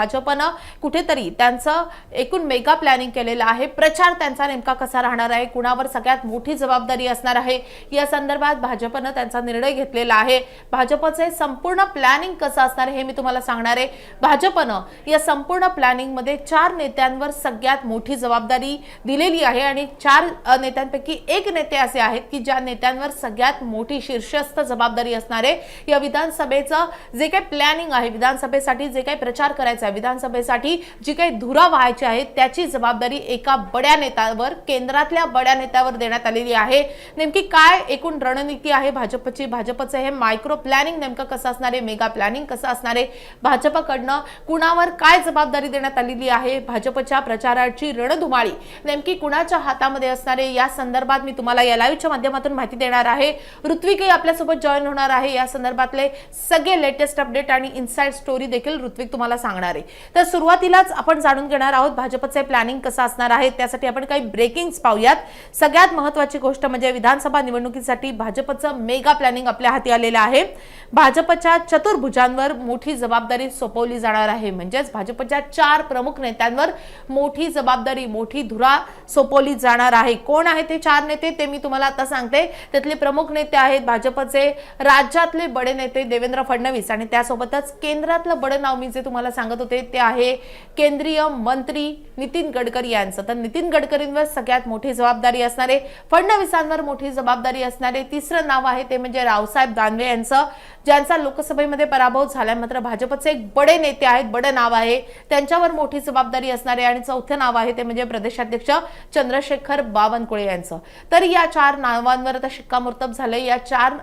भाजपनं कुठेतरी त्यांचं एकूण मेगा प्लॅनिंग केलेलं आहे. प्रचार त्यांचा नेमका कसा राहणार आहे? कुणावर सगळ्यात मोठी जबाबदारी असणार आहे? या संदर्भात भाजपनं त्यांचा निर्णय घेतलेला आहे. भाजपचे संपूर्ण प्लॅनिंग कसं असणार हे मी तुम्हाला सांगणार आहे. भाजपनं या संपूर्ण प्लॅनिंगमध्ये चार नेत्यांवर सगळ्यात मोठी जबाबदारी दिलेली आहे आणि चार नेत्यांपैकी एक नेते असे आहेत की ज्या नेत्यांवर सगळ्यात मोठी शीर्षस्थ जबाबदारी असणार आहे. या विधानसभेचं जे काही प्लॅनिंग आहे विधानसभेसाठी जे काही प्रचार करायचा आहे विधानसभेसाठी जी काही धुरा व्हायची आहे त्याची जबाबदारी एका बड्या नेत्यावर केंद्रातल्या बड्या नेत्यावर देण्यात आलेली आहे. नेमकी काय एकूण रणनीती आहे भाजपची? भाजपचं हे मायक्रो प्लॅनिंग नेमकं कसं असणार आहे? मेगा प्लॅनिंग कसं असणार आहे? भाजपकडनं कुणावर काय जबाबदारी देण्यात आलेली आहे? भाजपच्या प्रचाराची रणधुमाळी नेमकी कुणाच्या हातामध्ये असणार आहे? या संदर्भात मी तुम्हाला या लाईव्हच्या माध्यमातून माहिती देणार आहे. ऋत्विकही आपल्यासोबत जॉईन होणार आहे. या संदर्भातले सगळे लेटेस्ट अपडेट आणि इनसाइड स्टोरी देखील ऋत्विक तुम्हाला सांगणार आहे. तर सुरुवातीलाच आपण जाणून घेणार आहोत भाजपचे प्लॅनिंग कसं असणार आहे. त्यासाठी आपण काही ब्रेकिंग पाहूयात. सगळ्यात महत्वाची गोष्ट म्हणजे विधानसभा निवडणुकीसाठी भाजपचं मेगा प्लॅनिंग आपल्या हाती आलेलं आहे. भाजपच्या चतुर्भुजांवर मोठी जबाबदारी सोपवली जाणार आहे. म्हणजेच भाजपच्या चार प्रमुख नेत्यांवर मोठी जबाबदारी मोठी धुरा सोपवली जाणार आहे. कोण आहे ते चार नेते? ते मी तुम्हाला आता सांगते. त्यातले प्रमुख नेते आहेत भाजपचे राज्यातले बडे नेते देवेंद्र फडणवीस आणि त्यासोबतच केंद्रातलं बडं नाव मी जे तुम्हाला सांगत होते ते आहे. केंद्रीय मंत्री नितीन गडकरी यांचं. तर नितीन गडकरींवर सगळ्यात मोठी जबाबदारी असणारे फडणवीसांवर मोठी जबाबदारी असणारे तिसरं नाव आहे ते म्हणजे रावसाहेब दानवे यांचं. ज्यांचा लोकसभेमध्ये पराभव झाला मात्र भाजपचे एक बडे नेते आहेत बडं नाव आहे. त्यांच्यावर मोठी जबाबदारी असणारे आणि चौथं नाव आहे ते म्हणजे प्रदेशाध्यक्ष चंद्रशेखर बावनकुळे यांचं. तर या चार नावांवर आता शिक्कामोर्तब झालंय. या चार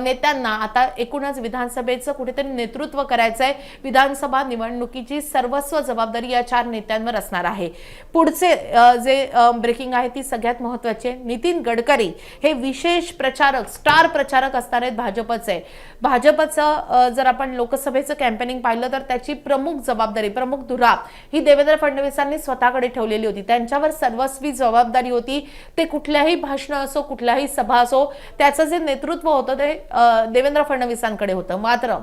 नेत्यांना आता एकूणच विधानसभेचं कुठेतरी नेतृत्व करायचंय. विधानसभा निवडणुकीची सर्वस्व जबाबदारी या चार नेत्यांवर असणार आहे. पुढचे जे ब्रेकिंग आहे ती सगळ्यात महत्वाची नितीन गडकरी हे विशेष प्रचारक स्टार प्रचारक असणार आहेत भाजपचे. भाजपचं जर आपण लोकसभेचं कॅम्पेनिंग पाहिलं तर त्याची प्रमुख जबाबदारी प्रमुख धुरा ही देवेंद्र फडणवीसांनी स्वतःकडे ठेवलेली होती. त्यांच्यावर सर्वस्वी जबाबदारी होती. ते कुठल्याही भाषण असो कुठल्याही सभा असो त्याचं जे नेतृत्व होतं ते देवेंद्र फडणवीसांकडे होतं. मात्र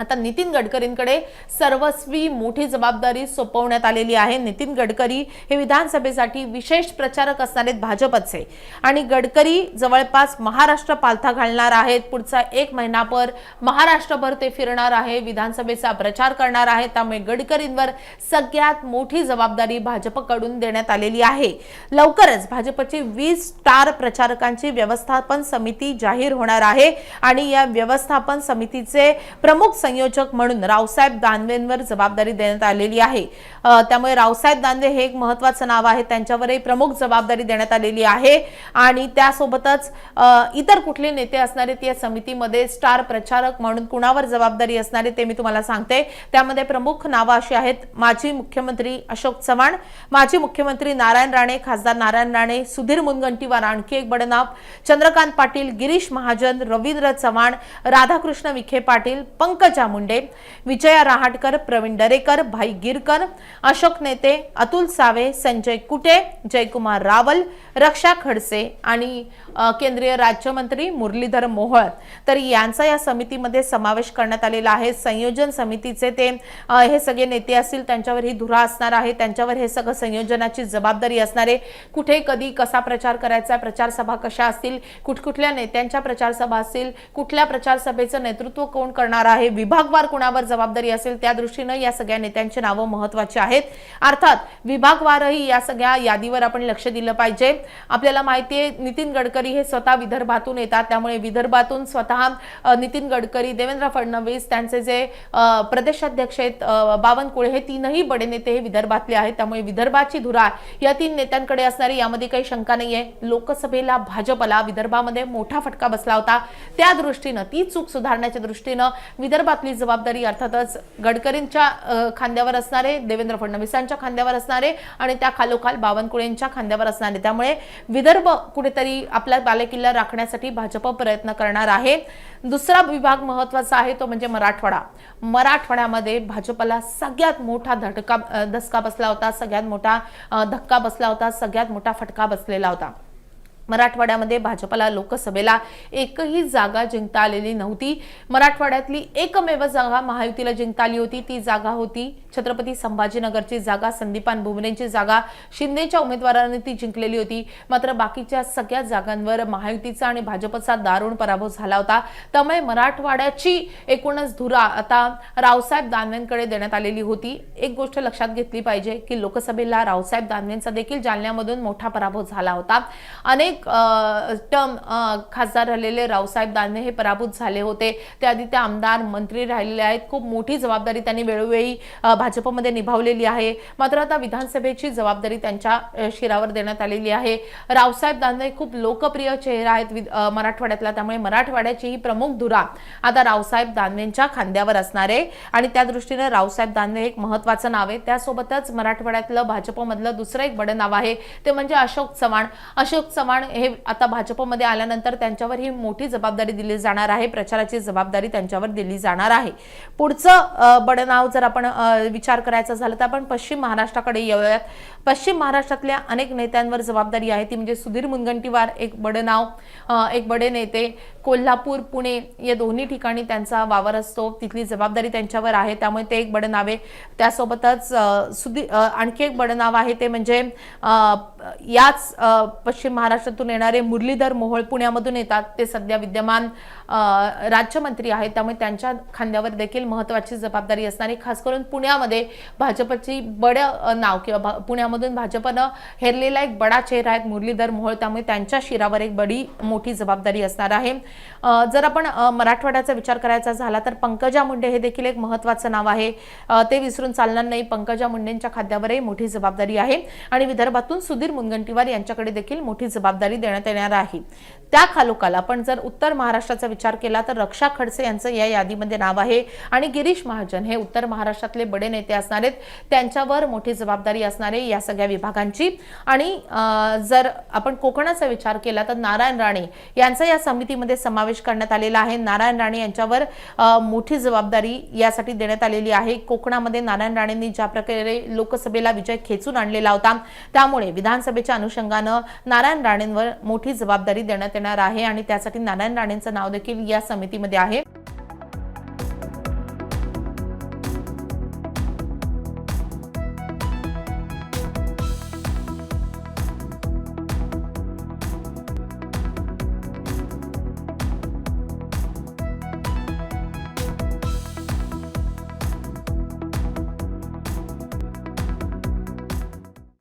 आता नितीन गडकरींकडे सर्वस्वी मोठी जबाबदारी सोपवण्यात आलेली आहे. नितीन गडकरी हे विधानसभेसाठी विशेष प्रचारक असणार आहेत भाजपचे. आणि गडकरी जवळपास महाराष्ट्र पालथा घालणार आहेत. पुढचा एक महिनाभर महाराष्ट्रभर ते फिरणार आहे. विधानसभेचा प्रचार करणार आहे. त्यामुळे गडकरींवर सगळ्यात मोठी जबाबदारी भाजपकडून देण्यात आलेली आहे. लवकरच भाजपची वीस स्टार प्रचारकांची व्यवस्थापन समिती जाहीर होणार आहे. आणि या व्यवस्थापन समितीचे प्रमुख संयोजक म्हणून रावसाहेब दानवेंवर जबाबदारी देण्यात आलेली आहे. त्यामुळे रावसाहेब दानवे हे एक महत्वाचं नाव आहे. त्यांच्यावरही प्रमुख जबाबदारी देण्यात आलेली आहे. आणि त्यासोबतच इतर कुठले नेते असणारे या समितीमध्ये स्टार प्रचारक म्हणून कुणावर जबाबदारी असणारे ते मी तुम्हाला सांगते. त्यामध्ये प्रमुख नावं अशी आहेत. माजी मुख्यमंत्री अशोक चव्हाण माजी मुख्यमंत्री नारायण राणे खासदार नारायण राणे सुधीर मुनगंटीवार आणखी एक बडनाव चंद्रकांत पाटील गिरीश महाजन रवींद्र चव्हाण राधाकृष्ण विखे पाटील पंकज मुंडे विजया रहाटकर प्रवीण दरेकर भाई गिरकर अशोक नेते अतुल सावे संजय कुटे जयकुमार रावल रक्षा खडसे आणि केंद्रीय राज्यमंत्री मुरलीधर मोहोळ. तर यांचा या समितीमध्ये समावेश करण्यात आलेला आहे. संयोजन समितीचे ते हे सगळे नेते असतील त्यांच्यावर ही धुरा असणार आहे. त्यांच्यावर हे सगळं संयोजनाची जबाबदारी असणार आहे. कुठे कधी कसा प्रचार करायचा प्रचार सभा कशा असतील कुठकुठल्या नेत्यांच्या प्रचार सभा असतील कुठल्या प्रचार सभेचं नेतृत्व कोण करणार आहे विभागवार कुणावर जबाबदारी असेल त्या दृष्टीनं या सगळ्या नेत्यांची नावं महत्वाची आहेत. अर्थात विभागवारही या सगळ्या यादीवर आपण लक्ष दिलं पाहिजे. आपल्याला माहिती आहे नितीन गडकरी हे स्वतः विदर्भातून येतात. त्यामुळे विदर्भातून स्वतः नितीन गडकरी देवेंद्र फडणवीस त्यांचे जे प्रदेशाध्यक्ष आहेत बावनकुळे हे तीनही बडे नेते हे विदर्भातले आहेत. त्यामुळे विदर्भाची धुरा या तीन नेत्यांकडे असणारी यामध्ये काही शंका नाहीये. लोकसभेला भाजपला विदर्भामध्ये मोठा फटका बसला होता. त्या दृष्टीनं ती चूक सुधारण्याच्या दृष्टीनं आपली जबाबदारी अर्थातच गडकरींच्या खांद्यावर असणारे देवेंद्र फडणवीसांच्या खांद्यावर असणारे आणि त्या खालोखाल बावनकुळेंच्या खांद्यावर असणारे. त्यामुळे विदर्भ कुठेतरी आपला बालेकिल्ला राखण्यासाठी भाजप प्रयत्न करणार आहे. दुसरा विभाग महत्त्वाचा आहे तो म्हणजे मराठवाडा. मराठवाड्यामध्ये भाजपला सगळ्यात मोठा धडका धसका बसला होता सगळ्यात मोठा धक्का बसला होता सगळ्यात मोठा फटका बसलेला होता. मराठवाड्यामध्ये भाजपला लोकसभेला एकही जागा जिंकता आलेली नव्हती. मराठवाड्यातली एकमेव जागा महायुतीला जिंकता आली होती. ती जागा होती छत्रपती संभाजीनगरची जागा संदीपान भुमरेंची जागा शिंदेच्या उमेदवाराने ती जिंकलेली होती. मात्र बाकीच्या सगळ्या जागांवर महायुतीचा आणि भाजपचा दारुण पराभव झाला होता. त्यामुळे मराठवाड्याची एकूणच धुरा आता रावसाहेब दानवेंकडे देण्यात आलेली होती. एक गोष्ट लक्षात घेतली पाहिजे की लोकसभेला रावसाहेब दानवेंचा देखील जालन्यामधून मोठा पराभव झाला होता. अनेक टर्म खासदार राहिलेले रावसाहेब दानवे हे पराभूत झाले होते. त्याआधी ते आमदार मंत्री राहिलेले आहेत. खूप मोठी जबाबदारी त्यांनी वेळोवेळी भाजपमध्ये निभावलेली आहे. मात्र आता विधानसभेची जबाबदारी त्यांच्या शिरावर देण्यात आलेली आहे. रावसाहेब दानवे खूप लोकप्रिय चेहरा आहेत वि- मराठवाड्यातला. त्यामुळे मराठवाड्याची ही प्रमुख धुरा आता रावसाहेब दानवेंच्या खांद्यावर असणार आहे. आणि त्या दृष्टीने रावसाहेब दानवे एक महत्वाचं नाव आहे. त्यासोबतच मराठवाड्यातलं भाजपमधलं दुसरं एक बडं नाव आहे. ते म्हणजे अशोक चव्हाण. अशोक चव्हाण हे आता भाजपमध्ये आल्यानंतर त्यांच्यावर ही मोठी जबाबदारी दिली जाणार आहे. प्रचाराची जबाबदारी त्यांच्यावर दिली जाणार आहे. पुढचं बडनाव जर आपण विचार करायचा झालं तर आपण पश्चिम महाराष्ट्राकडे येऊयात. पश्चिम महाराष्ट्रातल्या अनेक नेत्यांवर जबाबदारी आहे ती म्हणजे सुधीर मुनगंटीवार एक बडनाव एक बडे नेते. कोल्हापूर पुणे या दोन्ही ठिकाणी त्यांचा वावर असतो. तिथली जबाबदारी त्यांच्यावर आहे. त्यामुळे ते एक बडनाव आहे. त्यासोबतच सुधीर सुधी आणखी एक बडनाव आहे ते म्हणजे याच पश्चिम महाराष्ट्रातून येणारे मुरलीधर मोहोळ पुण्यामधून येतात. ते सध्या विद्यमान राज्यमंत्री आहेत. त्यामुळे त्यांच्या खांद्यावर देखील महत्वाची जबाबदारी असणार खास करून पुण्यामध्ये भाजपची बड नाव किंवा भा- पुण्यामधून भाजपनं हेरलेला एक बडा चेहरा आहेत मुरलीधर मोहोळ. त्यामुळे त्यांच्या शिरावर एक बडी मोठी जबाबदारी असणार आहे. जर आपण मराठवाड्याचा विचार करायचा झाला तर पंकजा मुंडे हे देखील एक महत्वाचं नाव आहे. ते विसरून चालणार नाही. पंकजा मुंडेंच्या खांद्यावरही मोठी जबाबदारी आहे. आणि विदर्भातून सुधीर मुनगंटीवार यांच्याकडे देखील मोठी जबाबदारी देण्यात येणार आहे. त्या खालोखाल आपण जर उत्तर महाराष्ट्राचा विचार केला तर रक्षा खडसे यांचं या यादीमध्ये नाव आहे आणि गिरीश महाजन हे उत्तर महाराष्ट्रातले बडे नेते असणार आहेत. त्यांच्यावर मोठी जबाबदारी असणार आहे या सगळ्या विभागांची. आणि जर आपण कोकणाचा विचार केला तर नारायण राणे यांचा या समितीमध्ये समावेश करण्यात आलेला आहे. नारायण राणे यांच्यावर मोठी जबाबदारी यासाठी देण्यात आलेली आहे. कोकणामध्ये नारायण राणेंनी ज्या प्रकारे लोकसभेला विजय खेचून आणलेला होता त्यामुळे विधान विधानसभेच्या अनुषंगानं नारायण राणेंवर मोठी जबाबदारी देण्यात येणार आहे आणि त्यासाठी नारायण राणेंचं नाव देखील या समितीमध्ये आहे.